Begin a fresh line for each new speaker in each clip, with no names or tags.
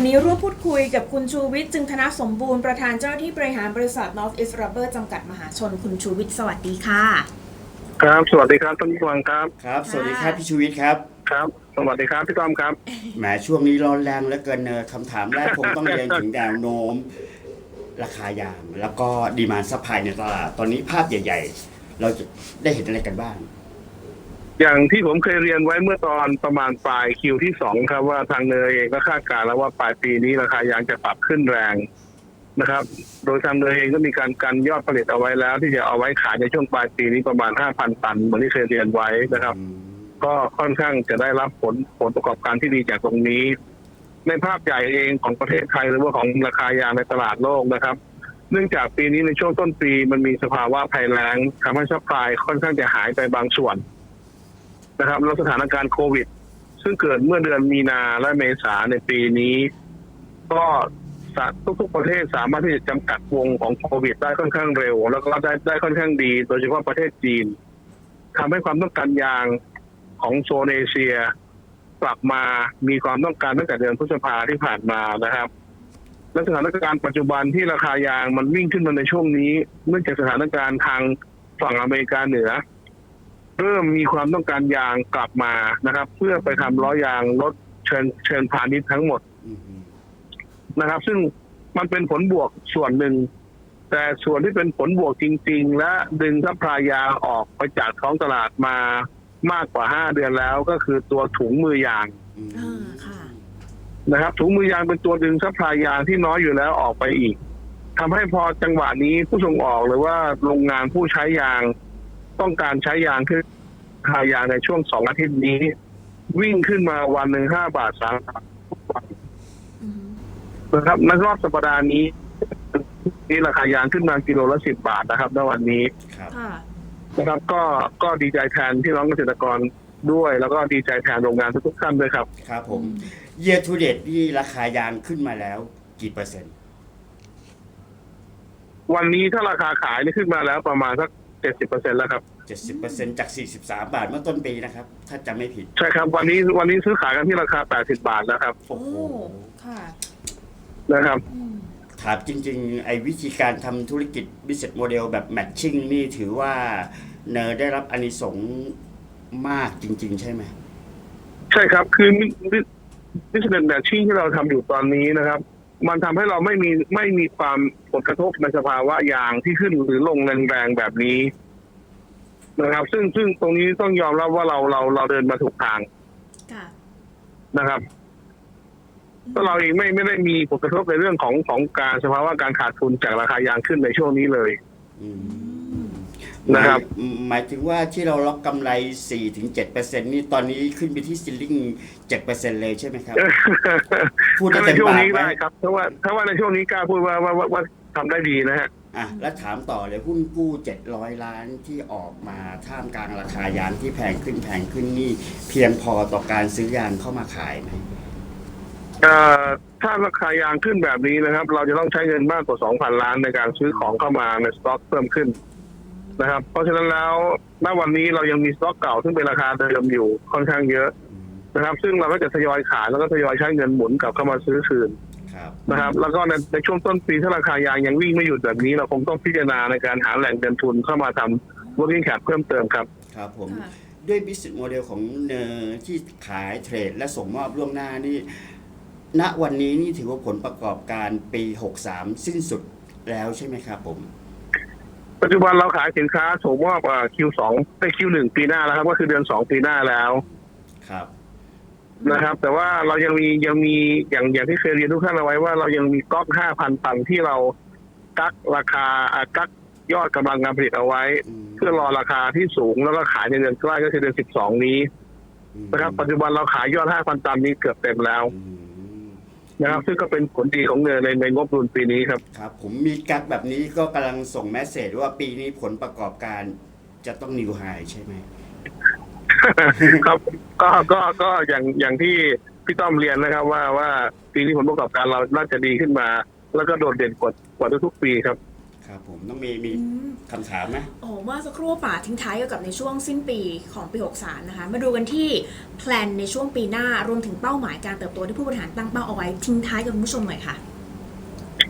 วันนี้ร่วมพูดคุยกับคุณชูวิทย์จึงธนสมบูรณ์ประธานเจ้าหน้าที่บริหารบริษัท North East Rubber จำกัดมหาชน คุณชูวิทย์สวัสดีค่ะ
ครับสวัสดีครับท่านผู้ฟังครับ
ครับ สวัสดีครับ
ค่ะ
พี่ชูวิทย์ครับ
ครับ สวัสดีครับพี่ต้อมครับ
แหมช่วงนี้ร้อนแรงเหลือเกินเนอะคำถามแรกคงต้องเรียนถึงแนวโน้ม ราคายาง แล้วก็ดีมานซัพพลายในตลาดตอนนี้ภาพใหญ่ ๆ เราจะได้เห็นอะไรกันบ้าง
อย่างที่ผมเคยเรียนไว้เมื่อตอนประมาณปลายคิวที่สองครับ ว่าทางเนยเองก็คาดการณ์แล้วว่าปลายปีนี้ราคายางจะปรับขึ้นแรงนะครับ โดยทางเนยเองก็มีการกันยอดผลิตเอาไว้แล้ว ที่จะเอาไว้ขายในช่วงปลายปีนี้ประมาณ5,000ตันเหมือนที่เคยเรียนไว้นะครับ ก็ค่อนข้างจะได้รับผลผลประกอบการที่ดีจากตรงนี้ ในภาพใหญ่เองของประเทศไทยหรือว่าของราคายางในตลาดโลกนะครับเนื่องจากปีนี้ในช่วงต้นปีมันมีสภาวะภัยแล้งทำให้ซัพพลายค่อนข้างจะหายไปบางส่วน นะครับแล้วสถานการณ์โควิด ซึ่งเกิดเมื่อเดือนมีนาและเมษาในปีนี้ ก็ทุกๆประเทศสามารถที่จะจำกัดวงของโควิดได้ค่อนข้างเร็ว แล้วก็ได้ได้ค่อนข้างดี โดยเฉพาะประเทศจีนทำให้ความต้องการยางของโซนเอเชีย กลับมามีความต้องการตั้งแต่เดือนพฤษภาที่ผ่านมานะครับและสถานการณ์ปัจจุบันที่ราคายางมันวิ่งขึ้นมาในช่วงนี้ เนื่องจากสถานการณ์ทางฝั่งอเมริกาเหนือ เริ่มมีความต้องการยางกลับมานะครับ เพื่อไปทำล้อยางรถเชิญเชิญพาณิชย์ทั้งหมด
อืม
นะครับ ซึ่งมันเป็นผลบวกส่วนหนึ่ง แต่ส่วนที่เป็นผลบวกจริง ๆ และดึงซัพพลายยางออกไปจากท้องตลาดมามากกว่าห้าเดือนแล้วก็คือตัวถุงมือยาง
อืม
อ่าค่ะ
นะครับถุงมือยางเป็นตัวดึงซัพพลายยางที่น้อยอยู่แล้วออกไปอีกทำให้พอจังหวะนี้ผู้ส่งออกหรือว่าโรงงานผู้ใช้ยาง ต้องการใช้ยางขึ้นรา คายางในช่วงสองอาทิตย์นี้ วิ่งขึ้นมาวันหนึ่งห้าบาทสามบาททุกวัน
อืม
นะครับในรอบสัปดาห์นี้นี่ราคายางขึ้นมากิโลละสิบบาทนะครับในวันนี้
ครับ
ค่ะ
นะครับ ก็ก็ดีใจแทนพี่น้องเกษตรกรด้วย แล้วก็ดีใจแทนโรงงานทุกๆท่านด้วยครับ
ครับผม year to date นี่ราคายางขึ้นมาแล้ว กี่เปอร์เซ็นต์
วันนี้ถ้าราคาขายนี่ขึ้นมาแล้วประมาณสักเจ็ดสิบเปอร์เซ็นแล้วครับ
เจ็ดสิบเปอร์เซ็นต์จากสี่สิบสามบาทเมื่อต้นปีนะครับ ถ้าจำไม่ผิด
ใช่ครับ วันนี้วันนี้ซื้อขายกันที่ราคา 80 บาทแล้วครับ
โอ้
โอ้
โห
ค่ะ
นะครับ
อืม
ถามจริงๆ ไอ้วิธีการทำธุรกิจ business model แบบ matching นี่ถือว่าเนอได้รับอานิสงส์มากจริง ๆ ใช่ไหม
ใช่ครับ คือบิสเนสแมทชิ่งที่เราทำอยู่ตอนนี้นะครับ มันทำให้เราไม่มีไม่มีความผลกระทบในสภาวะยางที่ขึ้นหรือลงแรงๆแบบนี้ นะครับ ซึ่งซึ่งตรงนี้ต้องยอมรับว่าเราเราเราเดินมาถูกทาง
ค่ะ
นะครับก็เราเองไม่ไม่ได้มีผลกระทบในเรื่องของของการสภาวะการขาดทุนจากราคายางขึ้นในช่วงนี้เลย
อืม
อืม
นะครับ
หมายหมายถึงว่าที่เราล็อกกำไร 4-7%นี่ตอนนี้ขึ้นไปที่ซิลลิง7%เลยใช่ไหมครับ พูดได้
ถ้าใน
เต็ม
ช่วง
ปาก
นี้
ไหม
ได้ครับเพราะว่าถ้าว่าในช่วงนี้กล้าพูดว่าว่าว่าว่าทำได้ดีนะฮะ
อะแล้วถามต่อเลยหุ้นกู้ 700 ล้านที่ออกมาท่ามกลางราคายางที่แพงขึ้นแพงขึ้นนี่เพียงพอต่อการซื้อยางเข้ามาขายไหม
เอ่อถ้าราคายางขึ้นแบบนี้นะครับ เราจะต้องใช้เงินมากกว่า 2,000 ล้านในการซื้อของเข้ามาในสต็อกเพิ่มขึ้นนะครับ เพราะฉะนั้นแล้วณวันนี้เรายังมีสต็อกเก่าซึ่งเป็นราคาเดิมอยู่ค่อนข้างเยอะนะครับ ซึ่งเราก็จะทยอยขายแล้วก็ทยอยใช้เงินหมุนกลับเข้ามาซื้อคืน
ครับ
นะครับ แล้วก็ในในช่วงต้นปีถ้าราคายางยังวิ่งไม่หยุดแบบนี้ เราคงต้องพิจารณาในการหาแหล่งเงินทุนเข้ามาทำ working cap เพิ่มเติมครับ
ครับผม
ค่ะ
ด้วย business model ของเนอที่ขายเทรดและส่งมอบล่วงหน้านี่ณวันนี้นี่ถือว่าผลประกอบการปี 63 สิ้นสุดแล้วใช่ไหมครับผม
ปัจจุบันเราขายสินค้าส่งมอบเอ่อ Q2 ไป Q1 ปีหน้าแล้วครับ ก็คือเดือนสองปีหน้าแล้ว
ครับ
นะครับ แต่ว่าเรายังมียังมีอย่างอย่างที่เคยเรียนทุกท่านเอาไว้ว่าเรายังมีก๊อกห้าพันตันที่เรากักราคาอะกักยอดกำลังการผลิตเอาไว้
อืม
เพื่อรอราคาที่สูงแล้วก็ขายในเดือนใกล้ก็คือเดือนสิบสองนี้นะครับ ปัจจุบันเราขายยอดห้าพันตันนี้เกือบเต็มแล้ว
อืม
นะครับ ซึ่งก็เป็นผลดีของเนยในในงบดุลปีนี้ครับ
ครับ ผมมีกักแบบนี้ก็กำลังส่งแมสเซจว่าปีนี้ผลประกอบการจะต้องนิวไฮใช่ไหม
ครับก็ก็ก็อย่างอย่างที่พี่ต้อมเรียนนะครับ ว่าว่าปีนี้ผลประกอบการเราน่าจะดีขึ้นมา แล้วก็โดดเด่นกว่ากว่าทุกๆปีครับ
ครับผมต้องมีมี
อืม
คำถามไหม
โอ้โหเมื่อสักครู่ป่าทิ้งท้ายเกี่ยวกับในช่วงสิ้นปีของปี 63 นะคะ มาดูกันที่แพลนในช่วงปีหน้ารวมถึงเป้าหมายการเติบโตที่ผู้บริหารตั้งเป้าเอาไว้ทิ้งท้ายกับคุณผู้ชมหน่อยค่ะ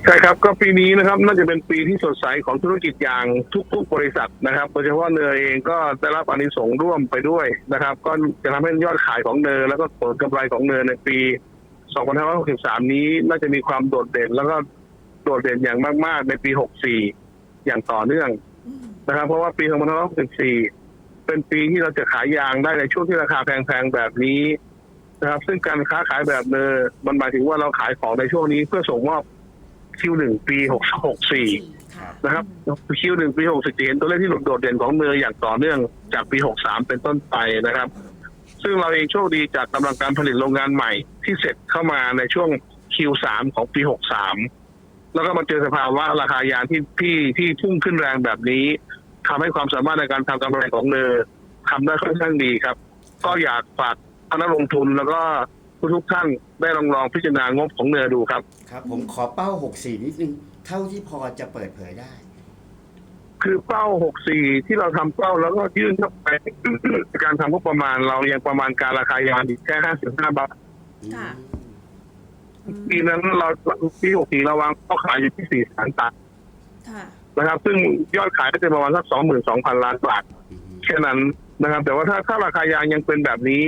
ใช่ครับก็ปีนี้นะครับน่าจะเป็นปีที่สดใสของธุรกิจยางทุก ๆ บริษัทนะครับโดยเฉพาะเนยเองก็ได้รับอานิสงส์ร่วมไปด้วยนะครับ ก็จะทำให้ยอดขายของเนยแล้วก็ผลกำไรของเนยในปี 2563 นี้น่าจะมีความโดดเด่น แล้วก็โดดเด่นอย่างมากๆ ในปี 64 อย่างต่อเนื่องนะครับ เพราะว่าปี 2564 เป็นปีที่เราจะขายยางได้ในช่วงที่ราคาแพงๆแบบนี้นะครับ ซึ่งการค้าขายแบบเนยมันหมายถึงว่าเราขายของในช่วงนี้เพื่อส่งมอบ Q1 ปี64
ค่ะ
นะครับคิวหนึ่งปีหกสิบเห็นตัวเลขที่โดดเด่นของเนยอย่างต่อเนื่องจากปีหกสามเป็นต้นไปนะครับ ซึ่งเราเองโชคดีจากกำลังการผลิตโรงงานใหม่ที่เสร็จเข้ามาในช่วง Q3 ของปีหกสามแล้วก็มาเจอสภาวะราคายางที่ที่ที่พุ่งขึ้นแรงแบบนี้ทำให้ความสามารถในการทำกำไรของเนยทำได้ค่อนข้างดีครับ ก็อยากฝากคณะลงทุนแล้วก็ทุกๆท่าน ได้ลองลองพิจารณางบของเนยดูครับ
ครับ ผมขอเป้า 64 นิดนึง เท่าที่พอจะเปิดเผยได้
คือเป้า 64 ที่เราทำเป้าแล้วก็ยื่นเข้าไป การทำงบประมาณเรายังประมาณการราคายางอยู่แค่ 55 บาท
ค่ะอืม
ปีนั้นเราปี64เราวางเป้าขายอยู่ที่ 4 แสนตัน
ค่ะ
นะครับ ซึ่งยอดขายก็จะประมาณสัก 22,000 ล้านบาท
อืม
แค่นั้นนะครับ แต่ว่าถ้าถ้าราคายางยังเป็นแบบนี้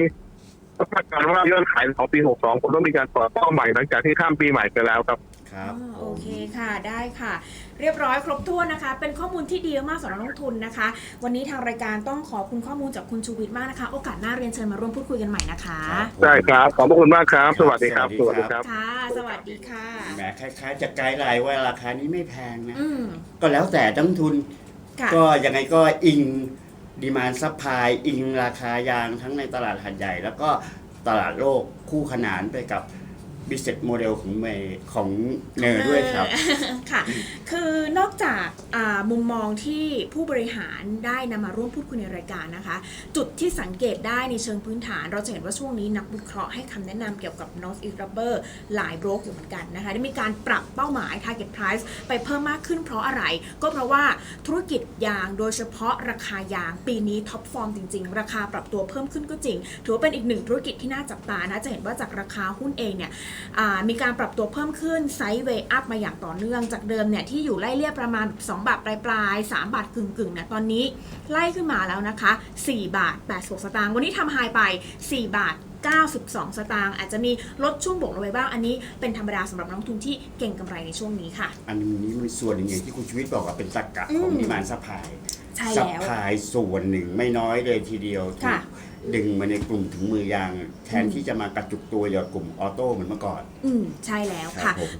ก็คาดการณ์ว่ายอดขายของปี 62คงต้องมีการต่อเป้าใหม่หลังจากที่ข้ามปีใหม่ไปแล้วครับ
ครับ
อ่า
ผ
โอ
ม
เคค่ะได้ค่ะ เรียบร้อยครบถ้วนนะคะ เป็นข้อมูลที่ดีมากสำหรับนักลงทุนนะคะ วันนี้ทางรายการต้องขอบคุณข้อมูลจากคุณชูวิทย์มากนะคะ โอกาสหน้าเรียนเชิญมาร่วมพูดคุยกันใหม่นะคะ
ครับผม
ได้ครับ ขอบพระคุณมากครับ สวัสดีครับ
ส
ส
วั
วั
ส
ส
ดี
ดี
ค
ค
รั
รับบ
ค่ะ สวัสดีค่ะ
แหมคล้ายๆจะไกด์ไลน์ว่าราคานี้ไม่แพงนะ
อืม
ก็แล้วแต่ต้นทุน
ค่ะ
ก็ยังไงก็อิง ดีมานซัพพลายอิงราคายางทั้งในตลาดหัดใหญ่ แล้วก็ตลาดโลกคู่ขนานไปกับ business model ของเมย์ของเนอร์ด้วยครับ
ค่ะ คือนอกจากอ่ามุมมองที่ผู้บริหารได้นำมาร่วมพูดคุยในรายการนะคะ จุดที่สังเกตได้ในเชิงพื้นฐาน เราจะเห็นว่าช่วงนี้นักวิเคราะห์ให้คำแนะนำเกี่ยวกับ North East Rubber หลายโบรกอยู่เหมือนกันนะคะ ได้มีการปรับเป้าหมาย target price ไปเพิ่มมากขึ้นเพราะอะไร ก็เพราะว่าธุรกิจยางโดยเฉพาะราคายางปีนี้ท็อปฟอร์มจริง ๆ ราคาปรับตัวเพิ่มขึ้นก็จริง ถือว่าเป็นอีกหนึ่งธุรกิจที่น่าจับตานะจะเห็นว่าจากราคาหุ้นเองเนี่ยอ่ามีการปรับตัวเพิ่มขึ้นไซด์เวย์อัพมาอย่างต่อเนื่องจากเดิมเนี่ยที่อยู่ไล่เรียบประมาณ 2 บาทปลายปลายๆ3บาทกึ่งกึ่งๆเนี่ยตอนนี้ไล่ขึ้นมาแล้วนะคะ 4 บาท86สตางค์วันนี้ทำไฮไป 4 บาท92 สตางค์อาจจะมีลดช่วงบวกลงไปบ้างอันนี้เป็นธรรมดาสำหรับนักลงทุนที่เก่งกำไรในช่วงนี้ค่ะ
อันนี้มันส่วนหนึ่งอย่างที่คุณชีวิตบอกว่าเป็นตรรกะของ
อืม
ดีมานซัพพลาย
ใช่
ซัพ
แล้ว
พลายส่วนหนึ่งไม่น้อยเลยทีเดียวถูก
ค่ะ
ดึงมาในกลุ่มถึงมือยาง แทน
อืม
ที่จะมากระจุกตัวอยู่กับกลุ่มออโต้เหมือนเมื่อก่อน
อืมใช่แล้ว
ครั
ค่ะ
บผม